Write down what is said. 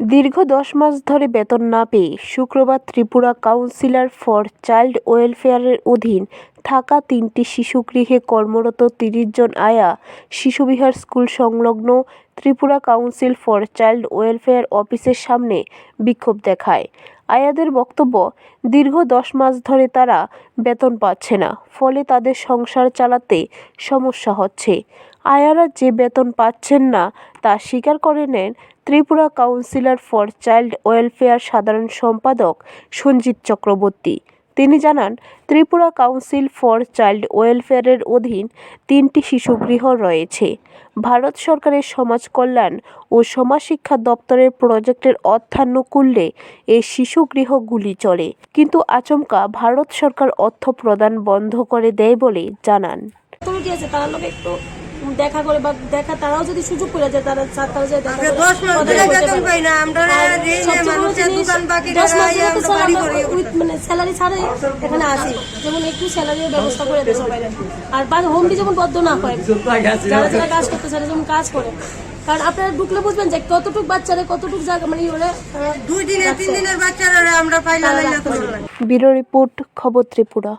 দীর্ঘ দশ মাস ধরে বেতন না পেয়ে শুক্রবার ত্রিপুরা কাউন্সিলর ফর চাইল্ড ওয়েলফেয়ারের অধীন থাকা তিনটি শিশুগৃহে কর্মরত তিরিশ জন আয়া শিশুবিহার স্কুল সংলগ্ন Tripura council for child welfare অফিসের সামনে বিক্ষোভ দেখায়। আয়াদের বক্তব্য, দীর্ঘ দশ মাস ধরে তারা বেতন পাচ্ছে না, ফলে তাদের সংসার চালাতে সমস্যা হচ্ছে। আয়ারা যে বেতন পাচ্ছেন না, তা স্বীকার করে নেন Tripura councillor for child welfare সাধারণ সম্পাদক সঞ্জিত চক্রবর্তী। তিনি জানান, ত্রিপুরা কাউন্সিল ফর চাইল্ড ওয়েলফেয়ারের অধীন তিনটি শিশুগৃহ রয়েছে। ভারত সরকারের সমাজ কল্যাণ ও সমাজ শিক্ষা দপ্তরের প্রজেক্টের অর্থানুকূল্যে এই শিশুগৃহগুলি চলে। কিন্তু আচমকা ভারত সরকার অর্থ প্রদান বন্ধ করে দেয় বলে জানান। দেখা করে বা দেখা তারাও যদি সুযোগ করে যায় তারা তারা যায় দেখা with মানে স্যালারি ছাড়াই এখানে আসি। যেমন একটু স্যালারির ব্যবস্থা করে দেয় সবাই আর বা হোমটি যেমন বদ্ধ না হয় যারা যারা কাজ করতে চায় যেমন কাজ করে। কারণ আপনারা ঢুকলে বুঝবেন যে কতটুক বাচ্চারা কতটুক জায়গা মানে ইয়ে হলে দুই দিনের তিন দিনের বাচ্চারা আমরা পাইলা লাইলা ব্যুরো রিপোর্ট খবর ত্রিপুরা।